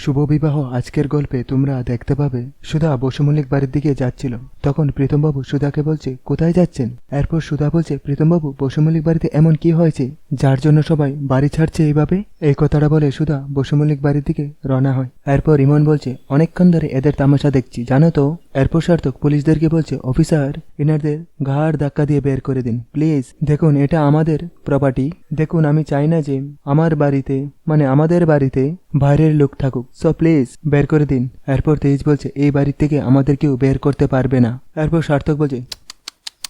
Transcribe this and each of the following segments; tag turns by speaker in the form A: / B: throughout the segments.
A: শুভ বিবাহ আজকের গল্পে তোমরা দেখতে পাবে। সুধা বসুমল্লিক বাড়ির দিকে যাচ্ছিল। তখন প্রীতমবাবু সুধাকে বলছে, কোথায় যাচ্ছেন? এরপর সুধা বলছে, প্রীতমবাবু, বসুমল্লিক বাড়িতে এমন কি হয়েছে, যার জন্য সবাই বাড়ি ছাড়ছে এইভাবে? এই কথাটা বলে সুধা বসুমল্লিক বাড়ির দিকে রওনা হয়। এরপর ইমন বলছে, অনেকক্ষণ ধরে এদের তামাশা দেখছি, জানো তো? এরপর সার্থক পুলিশদেরকে বলছে, অফিসার এনারদের ঘাড় ধাক্কা দিয়ে বের করে দিন, প্লিজ। দেখুন, এটা আমাদের প্রপার্টি দেখুন, আমি চাই না যে আমার বাড়িতে মানে আমাদের বাড়িতে বাইরের লোক থাকুক। সো প্লিজ বের করে দিন। এরপর তেজ বলছে, এই বাড়ি থেকে আমাদের কেউ বের করতে পারবে না। এরপর সার্থক বলছে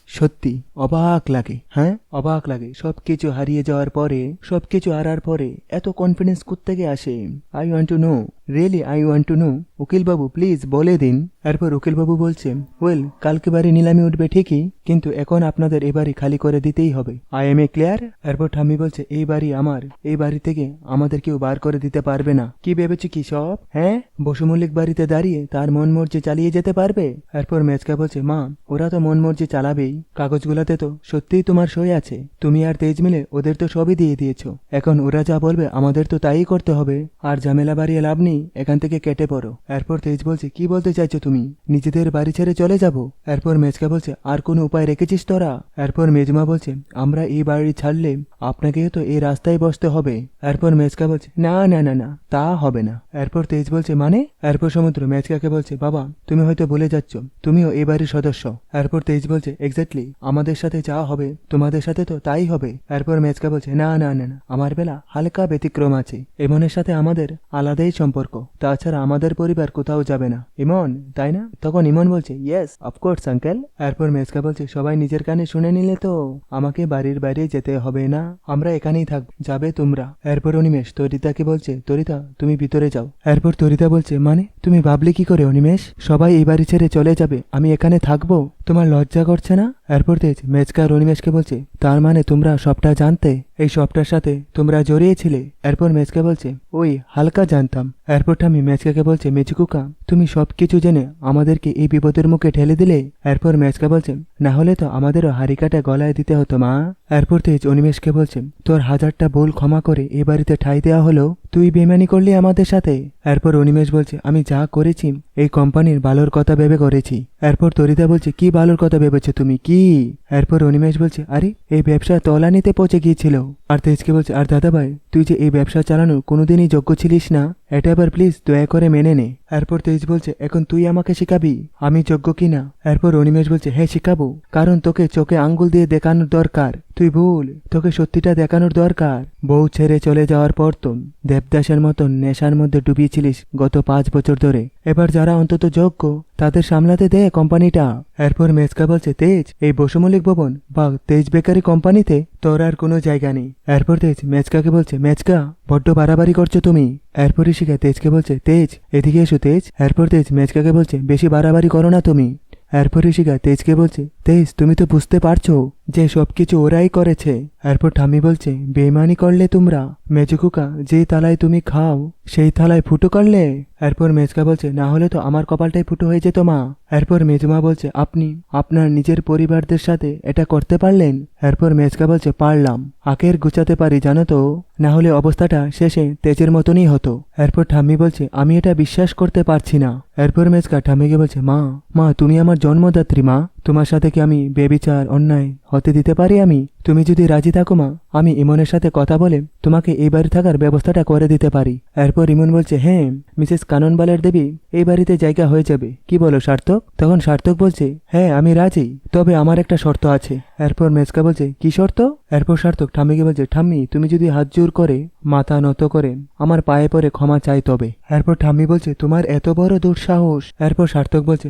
A: সত্যি অবাক লাগে। হ্যাঁ? অবাক লাগে। সব কিছু হারিয়ে যাওয়ার পরে সব কিছু হারার পরে এত কনফিডেন্স কোথেকে আসে? I want to know really I want to know উকিলবাবু please বলে দিন। এরপর উকিলবাবু বলছেন, ওয়েল, কালকে বাড়ি নিলামি উঠবে ঠিকই, কিন্তু এখন আপনাদের এ বাড়ি খালি করে দিতেই হবে। আই এম এ ক্লিয়ার এরপর ঠাম্মি বলছে, এই বাড়ি আমার, এই বাড়ি থেকে আমাদের কেউ বার করে দিতে পারবে না। কি ভেবেছি কি সব? হ্যাঁ? বসুমল্লিক বাড়িতে দাঁড়িয়ে তার মন মর্জি চালিয়ে যেতে পারবে? এরপর মেজকা বলছে, মা, ওরা তো মন মর্জি চালাবেই। কাগজগুলোতে তো সত্যিই তোমার সই আছে। তুমি আর তেজ মিলে ওদের তো সবই দিয়ে দিয়েছ। এখন ওরা যা বলবে আমাদের তো তাই করতে হবে। আর ঝামেলা বাড়িয়ে লাভ নেই, এখান থেকে কেটে পড়ো। এরপর তেজ বলছে, কি বলতে চাইছো তুমি? নিজেদের বাড়ি ছেড়ে চলে যাব। এরপর মেজকা বলছে, আর কোনো উপায় রেখেছিস তোরা? এরপর মেজমা বলছে, আমরা এই বাড়ি ছাড়লে আপনাকে তো এই রাস্তায় বসতে হবে। এরপর মেজকা বলছে, না না না না, তা হবে না। এরপর তেজ বলছে মানে? এরপর সমুদ্র মেজকাকে বলছে, বাবা, তুমি হয়তো বলে যাচ্ছ, তুমিও এই বাড়ির সদস্য। এরপর তেজ বলছে এক্স্যাক্টলি আমাদের সাথে যা হবে, তোমাদের সাথে তো তাই হবে। এরপর মেজকা বলছে, না না না না, আমার বেলা হালকা ব্যতিক্রম আছে। ইমনের সাথে আমাদের আলাদাই সম্পর্ক। তাছাড়া আমাদের পরিবার কোথাও যাবে না। ইমন তাই না? তখন ইমন বলছে ইয়েস অফকোর্স আঙ্কেল এরপর মেজকা বলছে, সবাই নিজের কানে শুনে নিলে তো আমাকে বাড়ির বাইরে যেতে হবে না? আমরা এখানেই থাক, যাবে তোমরা। এরপর অনিমেষ, তরিতাকে বলছে, তরিতা, তুমি ভিতরে যাও। এরপর তরিতা বলছে মানে তুমি ভাবলে কি করে অনিমেষ? সবাই এই বাড়ি ছেড়ে চলে যাবে। আমি এখানে থাকব? তোমার লজ্জা করছে না? এরপর তেজ মেজকা আর অনিমেষকে বলছে, তার মানে তোমরা সবটা জানতে? এই সবটার সাথে তোমরা জড়িয়েছিলে? এরপর মেজকা বলছে, ওই হালকা জানতাম। এরপর ঠামি মেজকাকে বলছে, মেজকুকা, তুমি সবকিছু জেনে আমাদেরকে এই বিপদের মুখে ঠেলে দিলে? এরপর মেজকা বলছে, না হলে তো আমাদেরও হারিকাটা গলায় দিতে হতো, মা। এরপর তেজ অনিমেষকে বলছে, তোর হাজারটা ভুল ক্ষমা করে এ বাড়িতে ঠাই দেওয়া হলো। তুই বেমানি করলি আমাদের সাথে? এরপর অনিমেষ বলছে, আমি যা করেছি, এই কোম্পানির ভালোর কথা ভেবে করেছি। এরপর তরিতা বলছে, কি ভালোর কথা ভেবেছো তুমি? কি? এরপর অনিমেষ বলছে, আরে, এই ব্যবসা তলানিতে পৌঁছে গিয়েছিল। আর তেজকে বলছে, আর দাদা ভাই তুই যে এই ব্যবসা চালানোর কোনোদিনই যোগ্য ছিলিস না, এটা এবার প্লিজ দয়া করে মেনে নে। এরপর তেজ বলছে, এখন তুই আমাকে শিখাবি, আমি যোগ্য কিনা? এরপর অনিমেষ বলছে হ্যাঁ শিখাবো। কারণ তোকে চোখে আঙ্গুল দিয়ে দেখানোর দরকার। তুই ভুল, তোকে সত্যিটা দেখানোর দরকার। বউ ছেড়ে চলে যাওয়ার পর তো দেবদাসের মতন নেশার মধ্যে ডুবিয়েছিলিস গত পাঁচ বছর ধরে। এবার যারা অন্তত যোগ্য, তাদের সামলাতে দে কোম্পানিটা। এরপর মেজকা বলছে, তেজ, এই বসুমল্লিক ভবন বা তেজ বেকারি কোম্পানিতে তোর আর কোনো জায়গা নেই। এরপর তেজ, মেজকাকে বলছে, মেজকা, বড্ড বাড়াবাড়ি করছ তুমি। এরপর ঋষিকা, তেজকে বলছে, তেজ, এদিকে এসো তেজ। এরপর তেজ, মেজকাকে বলছে, বেশি বাড়াবাড়ি করো না তুমি। এরপর ঋষিকা, তেজকে বলছে, তেজ, তুমি তো বুঝতে পারছ। যে সব কিছু ওরাই করেছে। এরপর ঠাম্মি বলছে বেমানি করলে তোমরা মেজকুকা যে থালায় তুমি খাও, সেই থালায় ফুটো করলে? এরপর মেজকা বলছে, না হলে তো আমার কপালটাই ফুটো হয়ে যেত মা। এরপর মেজমা বলছে, আপনি আপনার নিজের পরিবারদের সাথে এটা করতে পারলেন? এরপর মেজকা বলছে, পারলাম। আকের গুছাতে পারি, জানো তো? না হলে অবস্থাটা শেষে তেজের মতনই হতো। এরপর ঠাম্মি বলছে, আমি এটা বিশ্বাস করতে পারছি না। এরপর মেজকা ঠাম্মিকে বলছে, মা মা, তুমি আমার জন্মদাত্রী মা। তোমার সাথে কি আমি বেবিচার অন্যায় হতে দিতে পারি আমি? তুমি যদি রাজি থাকো মা, আমি ইমনের সাথে কথা বলে তোমাকে এই বাড়ি থাকার ব্যবস্থাটা করে দিতে পারি। এরপর ইমন বলছে হ্যাঁ মিসেস কাননবালের দেবী এই বাড়িতে জায়গা হয়ে যাবে। কি বলো, সার্থক? তখন সার্থক বলছে হ্যাঁ আমি রাজি, তবে আমার একটা শর্ত আছে। এরপর মেজকা বলছে, কি শর্ত? এরপর সার্থক ঠাম্মিকে বলছে, ঠাম্মি, তুমি যদি হাত জোর করে, মাথা নত করে, আমার পায়ে পরে ক্ষমা চাই তবে। এরপর ঠাম্মি বলছে, তোমার এত বড় দুঃসাহস। এরপর সার্থক বলছে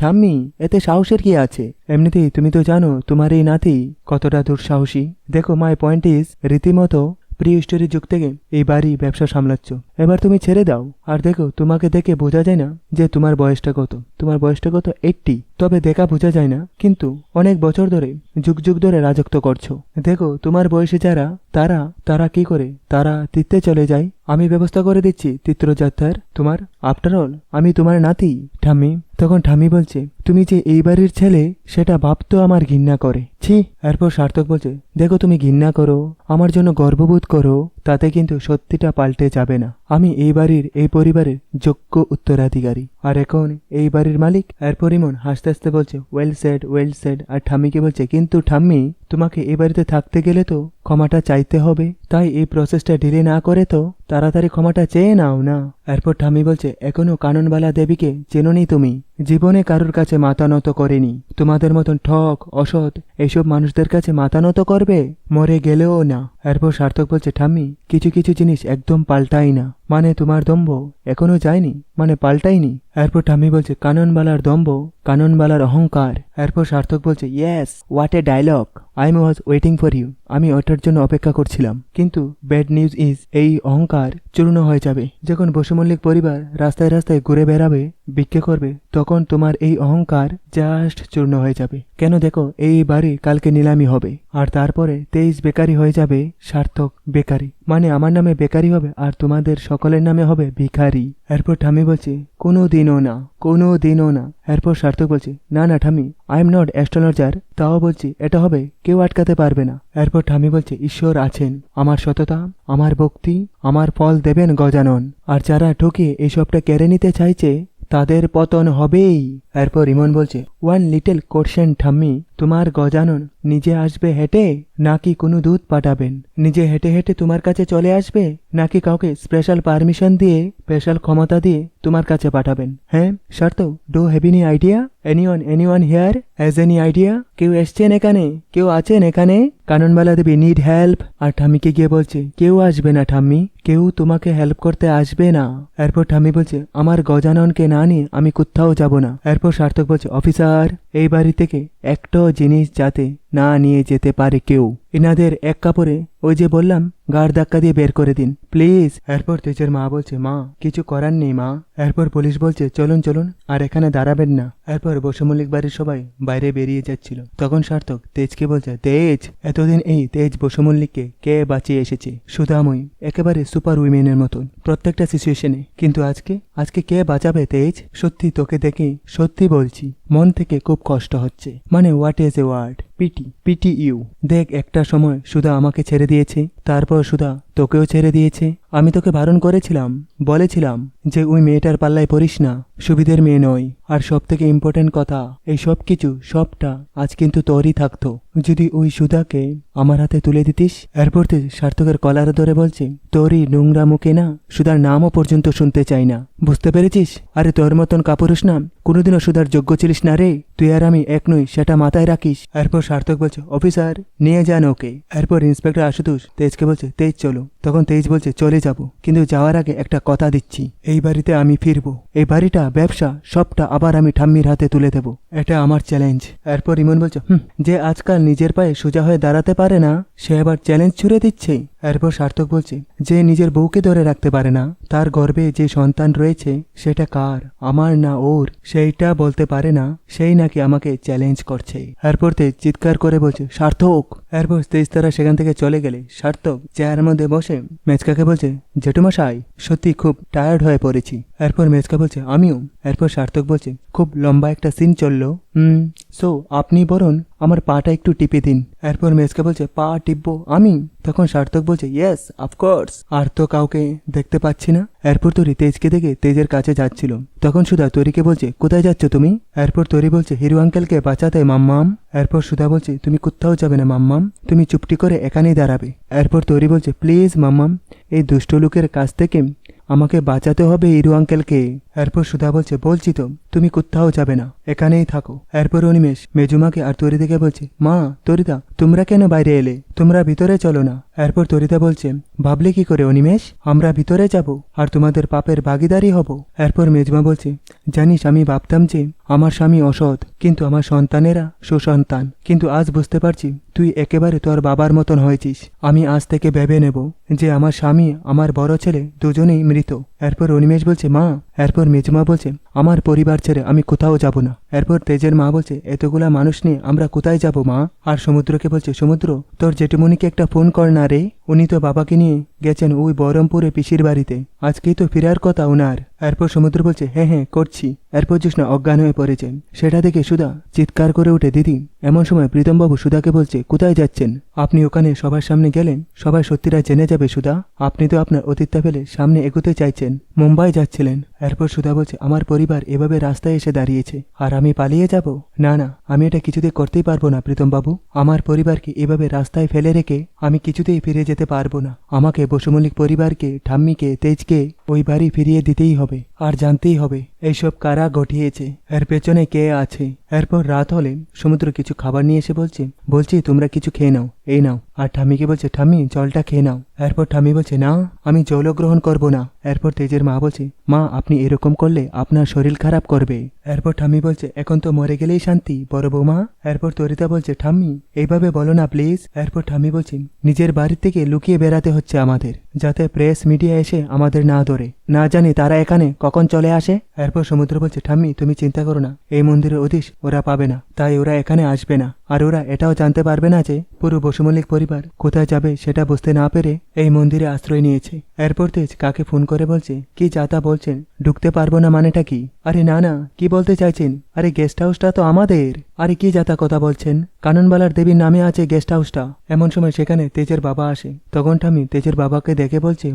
A: ঠাম্মি, এতে সাহসের কি আছে? এমনিতেই তুমি তো জানো, তোমার এই নাতি কতটা দুঃসাহসী। দেখো মাই পয়েন্ট ইজ রীতিমতো প্রি হিস্টোরি যুগ থেকে এই বাড়ি ব্যবসা সামলাচ্ছ। এবার তুমি ছেড়ে দাও। আর দেখো, তোমাকে দেখে বোঝা যায় না যে তোমার বয়সটা কত। তোমার বয়সটা কত এইটটি তবে দেখা বোঝা যায় না, কিন্তু অনেক বছর ধরে যুগ যুগ ধরে রাজত্ব করছ। দেখো, তোমার বয়সে যারা, তারা তারা কি করে? তারা তীর্থে চলে যায়। আমি ব্যবস্থা করে দিচ্ছি, তীর্থযাত্রার। তোমার আফটার অল আমি তোমার নাতি, ঠাম্মি। তখন ঠাম্মি বলছে তুমি যে এই বাড়ির ছেলে, সেটা ভাবতো আমার ঘৃণা করে। ছি, এরপর সার্থক বলছে, দেখো তুমি ঘৃণা করো, আমার জন্য গর্ববোধ করো, তাতে কিন্তু সত্যিটা পাল্টে যাবে না। আমি এই বাড়ির, এই পরিবারের যোগ্য উত্তরাধিকারী। আর এখন এই বাড়ির মালিক? এরপর ইমন হাসতে হাসতে বলছে ওয়েল সেড ওয়েল সেড আর ঠাম্মিকে বলছে, কিন্তু ঠাম্মি, তোমাকে এই বাড়িতে থাকতে গেলে তো ক্ষমাটা চাইতে হবে। তাই এই প্রসেসটা ডিলে না করে তো তাড়াতাড়ি ক্ষমাটা চেয়ে নাও না। এরপর ঠাম্মি বলছে, এখনও কাননবালা দেবীকে চেননি তুমি? জীবনে কারোর কাছে মাথা নত করেনি। তোমাদের মতন ঠক অসৎ এইসব মানুষদের কাছে মাথা নত করবে? মরে গেলেও না। এরপর সার্থক বলছে, ঠাম্মি, কিছু কিছু জিনিস একদম পাল্টাই না। মানে তোমার দম্ভ এখনও যায়নি? মানে পাল্টাইনি এরপর ঠাম্মি বলছে, কাননবালার দম্ভ, কাননবালার অহংকার। এরপর সার্থক বলছে yes what a dialogue I was waiting for you আমি ওটার জন্য অপেক্ষা করছিলাম। কিন্তু ব্যাড নিউজ ইজ এই অহংকার চূর্ণ হয়ে যাবে। যখন বসুমল্লিক পরিবার রাস্তায় রাস্তায় ঘুরে বেড়াবে, ভিক্ষে করবে, তখন তোমার এই অহংকার জাস্ট চূর্ণ হয়ে যাবে। কেন দেখো এই বাড়ি কালকে নিলামি হবে। আর তারপরে তেইশ বেকারি হয়ে যাবে সার্থক বেকারি। মানে আমার নামে বেকারি হবে আর তোমাদের সকলের নামে হবে ভিখারি। এরপর ঠামি বলছে, কোনো দিনও না, কোনো দিনও না। এরপর সার্থক বলছে, না না ঠামি আই এম নট অ্যাস্ট্রোলজার তাও বলছি, এটা হবে, কেউ আটকাতে পারবে না। এরপর ঠামি বলছে, ঈশ্বর আছেন, আমার সততা, আমার ভক্তি, আমার ফল দেবেন গজানন। আর যারা ঠকিয়ে এসবটা কেড়ে নিতে চাইছে তাদের পতন হবেই। এরপর ইমন বলছে, ওয়ান লিটল কোশ্চেন ঠাম্মি, তোমার গজানন নিজে আসবে হেঁটে নাকি কোনো দুধ পাঠাবেন? নিজে হেঁটে হেঁটে তোমার কাছে চলে আসবে নাকি কাউকে স্পেশাল পারমিশন দিয়ে স্পেশাল ক্ষমতা দিয়ে তোমার কাছে পাঠাবেন? হ্যাঁ Sarth do have any idea anyone anyone here has any idea কেউ এসছেন এখানে? কেউ আছেন এখানে? কাননবালা দেবী নিড হেল্প আর ঠাম্মিকে গিয়ে বলছে, কেউ আসবে না ঠাম্মি। কেউ তোমাকে হেল্প করতে আসবে না। এরপর ঠাম্মি বলছে, আমার গজাননকে না নিয়ে আমি কোথাও যাব না। এরপর সার্থক বলছে অফিসার এই বাড়ি থেকে একটাও জিনিস যাতে না নিয়ে যেতে পারে কেউ। এনাদের এক কাপড়ে ওই যে বললাম গাড় ধাক্কা দিয়ে বের করে দিন। প্লিজ। এরপর তেজের মা বলছে, মা, কিছু করার নেই, মা। এরপর পুলিশ বলছে, চলুন চলুন, আর এখানে দাঁড়াবেন না। এরপর বসুমল্লিক বাড়ির সবাই বাইরে বেরিয়ে যাচ্ছিল। তখন সার্থক তেজকে বলছে, তেজ, এতদিন এই তেজ বসুমল্লিককে কে বাঁচিয়ে এসেছে? সুধাময়ী, একেবারে সুপার উইমেনের মতন, প্রত্যেকটা সিচুয়েশনে। কিন্তু আজকে আজকে কে বাঁচাবে তেজ? সত্যি তোকে দেখে সত্যি বলছি, মন থেকে খুব কষ্ট হচ্ছে। মানে what is a word pity pity you দেখ, একটা সময় সুধা আমাকে ছেড়ে দিয়েছে, তারপর সুধা তোকেও ছেড়ে দিয়েছে। আমি তোকে বারণ করেছিলাম, বলেছিলাম যে ওই মেয়েটার পাল্লায় পড়িস না, সুবিধের মেয়ে নয়। আর সব থেকে ইম্পর্টেন্ট কথা, এই সব কিছু, সবটা আজ কিন্তু তোরই থাকতো। যদি ওই সুধাকে আমার হাতে তুলে দিতিস, এরপর তুই সার্থকের কলার ধরে বলছে, তোরই নোংরা মুখে না, সুধার নামও পর্যন্ত শুনতে চাই না। বুঝতে পেরেছিস? আরে তোর মতন কাপুরুষ নাম কোনোদিনও সুধার যোগ্য ছিলিস না রে। তুই আর আমি এক নই, সেটা মাথায় রাখিস। এরপর সার্থক বলছে, অফিসার, নিয়ে যান ওকে। এরপর ইন্সপেক্টর আশুতোষ তেজকে বলছে, তেজ, চলো। তখন তেজ বলছে, চলে যাব, কিন্তু যাওয়ার আগে একটা কথা দিচ্ছি। এই বাড়িতে আমি ফিরবো। এই বাড়িটা, ব্যবসা, সবটা আবার আমি ঠাম্মির হাতে তুলে দেব। এটা আমার চ্যালেঞ্জ। এরপর ইমন বলছে, হুম, যে আজকাল নিজের পায়ে সোজা হয়ে দাঁড়াতে পারে না, সে আবার চ্যালেঞ্জ ছুড়ে দিচ্ছে? এরপর সার্থক বলছে, যে নিজের বউকে ধরে রাখতে পারে না, তার গর্ভে যে সন্তান রয়েছে, সেটা কার? আমার না ওর? সেইটা বলতে পারে না, সেই নাকি আমাকে চ্যালেঞ্জ করছে। এরপর চিৎকার করে বলছে, সার্থক এরপর তেজ তারা সেখান থেকে চলে গেলে সার্থক চেয়ারের মধ্যে বসে মেচকাকে বলছে, জেঠুমশাই, সত্যি খুব টায়ার্ড হয়ে পড়েছি। এরপর মেচকা বলছে, আমিও। এরপর সার্থক বলছে, খুব লম্বা একটা সিন চলল। হুম সো আপনি বরং আমার পাটা একটু টিপে দিন। এরপর মেজকা বলছে, পা টিপবো আমি? তখন সার্থক বলছে ইয়েস অফকোর্স আর তো কাউকে দেখতে পাচ্ছি না? এরপর তরি তেজকে দেখে তেজের কাছে যাচ্ছিল। তখন সুধা তরিকে বলছে, কোথায় যাচ্ছ তুমি? এরপর তরি বলছে, হিরু আঙ্কেলকে বাঁচাতে মাম্মাম। এরপর সুধা বলছে, তুমি কোথাও যাবে না মাম্মাম, তুমি চুপটি করে এখানেই দাঁড়াবে। এরপর তরি বলছে, প্লিজ মাম্মাম, এই দুষ্ট লোকের কাছ থেকে আমাকে বাঁচাতে হবে হিরু আঙ্কেলকে। এরপর সুধা বলছে, বলছি তো, তুমি কোথাও যাবে না, এখানেই থাকো। এরপর অনিমেষ মেজুমাকে আর তরিদাকে বলছে, মা, তরিদা তোমরা কেন বাইরে এলে? তোমরা ভিতরে চলো না। এরপর তরিদা বলছে, ভাবলে কি করে অনিমেষ? আমরা ভিতরে যাব আর তোমাদের পাপের ভাগিদারি হব। এরপর মেজমা বলছে, জানিস, আমি ভাবতাম যে আমার স্বামী অসৎ, কিন্তু আমার সন্তানেরা সুসন্তান। কিন্তু আজ বুঝতে পারছি, তুই একেবারে তোর বাবার মতন হয়েছিস। আমি আজ থেকে ভেবে নেব যে আমার স্বামী, আমার বড় ছেলে, দুজনেই মৃত। এরপর অনিমেষ বলছে, মা এরপর মেজমা বলছে, আমার পরিবার ছেড়ে আমি কোথাও যাব না। এরপর তেজের মা বলছে, এতগুলা মানুষ নিয়ে আমরা কোথায় যাব মা? আর সমুদ্রকে বলছে, সমুদ্র, তোর জেঠুমণিকে একটা ফোন কর না রে। উনি তো বাবাকে নিয়ে গেছেন ওই বহরমপুরে পিসির বাড়িতে। আজকেই তো ফেরার কথা ওনার এরপর সমুদ্র বলছে হ্যাঁ হ্যাঁ করছি। এরপর জোৎস্না অজ্ঞান হয়ে পড়েছেন। সেটা দেখে সুধা চিৎকার করে উঠে, দিদি, এমন সময় প্রীতমবাবু সুধাকে বলছে, কোথায় যাচ্ছেন? আপনি ওখানে সবার সামনে গেলেন? সবাই সত্যিটা জেনে যাবে, সুধা। আপনি তো আপনার অতীতটা ফেলে সামনে এগোতে চাইছেন। মুম্বাই যাচ্ছিলেন। এরপর সুধা বলছে, আমার পরিবার এভাবে রাস্তায় এসে দাঁড়িয়েছে। আর আমি পালিয়ে যাব? না না, আমি এটা কিছুতেই করতেই পারব না প্রীতমবাবু। আমার পরিবারকে এভাবে রাস্তায় ফেলে রেখে আমি কিছুতেই ফিরে যেতে পারব না। আমাকে বসুমল্লিক পরিবারকে ঠাম্মিকে তেজকে ওই বাড়ি ফিরিয়ে দিতেই হবে। আর জানতেই হবে। এইসব কারা ঘটিয়েছে? এর পেছনে কে আছে? এরপর রাত হলে সমুদ্র কিছু খাবার নিয়ে এসে বলছে, বলছি, তোমরা কিছু খেয়ে নাও, এই নাও। আর ঠাম্মিকে বলছে, ঠাম্মি, জলটা খেয়ে নাও। এরপর ঠাম্মি বলছে, না, আমি জল গ্রহণ করব না। এরপর তেজের মা বলছে, মা, আপনি এরকম করলে আপনার শরীর খারাপ করবে। এরপর ঠাম্মি বলছে, এখন তো মরে গেলেই শান্তি, বড় বৌমা। এরপর তরিতা বলছে, ঠাম্মি, এইভাবে বলো না, প্লিজ। এরপর ঠাম্মি বলছে, নিজের বাড়ির থেকে লুকিয়ে বেড়াতে হচ্ছে আমাদের, যাতে প্রেস মিডিয়া এসে আমাদের না ধরে। না জানি তারা এখানে কখন চলে আসে? এরপর সমুদ্র বলছে, ঠাম্মি, তুমি চিন্তা করো না, এই মন্দিরের অধীশ ওরা পাবে না, তাই ওরা এখানে আসবে না। আর ওরা এটাও জানতে পারবে না যে, পুরো বসুমল্লিক পরিবার কোথায় যাবে সেটা বুঝতে না পেরে এই মন্দিরে আশ্রয় নিয়েছে। এরপর তেজ কাকে ফোন করে বলছে, কি যাতা বলছেন ঢুকতে পারব না মানেটা কি? আরে না না, কি বলতে চাইছেন? আরে গেস্ট হাউসটা তো আমাদের। আরে কি যাতা কথা বলছেন? কাননবালার দেবীর নামে আছে গেস্ট হাউসটা এমন সময় সেখানে তেজের বাবা আসে। তখন ঠামি তেজের বাবাকে দেখে বলছে,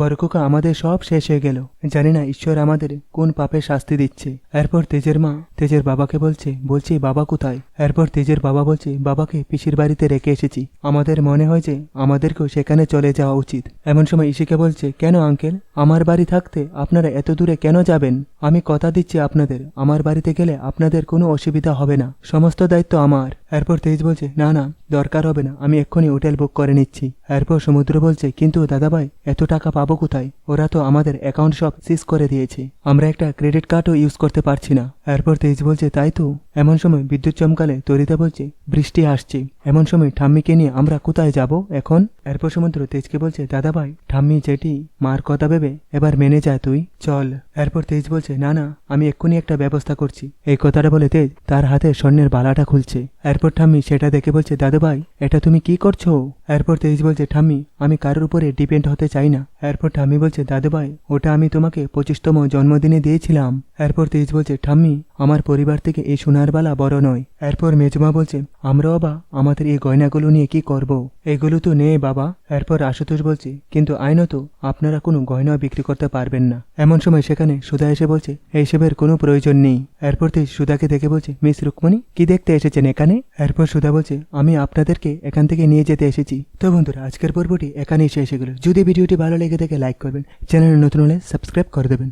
A: বড় খোকা আমাদের সব শেষ হয়ে গেল। জানি না ঈশ্বর আমাদের কোন পাপে শাস্তি দিচ্ছে। এরপর তেজের মা তেজের বাবাকে বলছে, বলছি, বাবা কোথায়? এরপর তেজের বাবা বলছে, বাবাকে পিসির বাড়িতে রেখে এসেছি। আমাদের মনে হয় যে আমাদেরকেও সেখানে চলে যাওয়া উচিত। এমন সময় ইসিকে বলছে, কেন আঙ্কেল আমার বাড়ি থাকতে আপনারা এত দূরে কেন যাবেন? আমি কথা দিচ্ছি আপনাদের। আমার বাড়িতে গেলে আপনাদের কোনো অসুবিধা হবে না। সমস্ত দায়িত্ব আমার। এরপর তেজ বলছে, না না, দরকার হবে না। আমি এক্ষুনি হোটেল বুক করে নিচ্ছি। এরপর সমুদ্র বলছে, কিন্তু দাদাভাই, এত টাকা পাবো কোথায়? ওরা তো আমাদের অ্যাকাউন্ট সব সিজ করে দিয়েছে। আমরা একটা ক্রেডিট কার্ডও ইউজ করতে পারছি না। এরপর তেজ বলছে, তাই তো। এমন সময় বিদ্যুৎ চমকালে তরিতা বলছে, বৃষ্টি আসছে। এমন সময় ঠাম্মিকে নিয়ে আমরা কোথায় যাব এখন? এরপর সমুদ্র তেজকে বলছে, দাদাভাই, ঠাম্মি যেটি মার কথা ভেবে এবার মেনে যায় তুই। চল। এরপর তেজ বলছে না না, আমি এক্ষুনি একটা ব্যবস্থা করছি। এই কথাটা বলে তেজ তার হাতে স্বর্ণের বালাটা খুলছে। এরপর ঠাম্মি সেটা দেখে বলছে দাদাভাই এটা তুমি কি করছ? এরপর তেজ বলছে, ঠাম্মি, আমি কারোর উপরে ডিপেন্ড হতে চাই না। এরপর ঠাম্মি বলছে দাদুভাই ওটা আমি তোমাকে পঁচিশতম জন্মদিনে দিয়েছিলাম। এরপর তেজ বলছে, ঠাম্মি, আমার পরিবার থেকে এই সোনার বালা বড় নয়। এরপর মেজমা বলছে, আমরাও বা আমাদের এই গয়নাগুলো নিয়ে কি করব। এগুলো তো নেই বাবা। এরপর আশুতোষ বলছে, কিন্তু আইনত আপনারা কোনো গয়না বিক্রি করতে পারবেন না। এমন সময় সেখানে সুধা এসে বলছে এইসবের কোনো প্রয়োজন নেই। এরপর তুই সুধাকে দেখে বলছে, মিস রুকমণি, কি দেখতে এসেছেন এখানে? এরপর সুধা বলছে, আমি আপনাদেরকে এখান থেকে নিয়ে যেতে এসেছি। তো বন্ধুরা, আজকের পর্বটি এখানেই শেষ হয়ে গেল। যদি ভিডিওটি ভালো লেগে থাকে, লাইক করবেন। চ্যানেলে নতুন হলে সাবস্ক্রাইব করে দেবেন।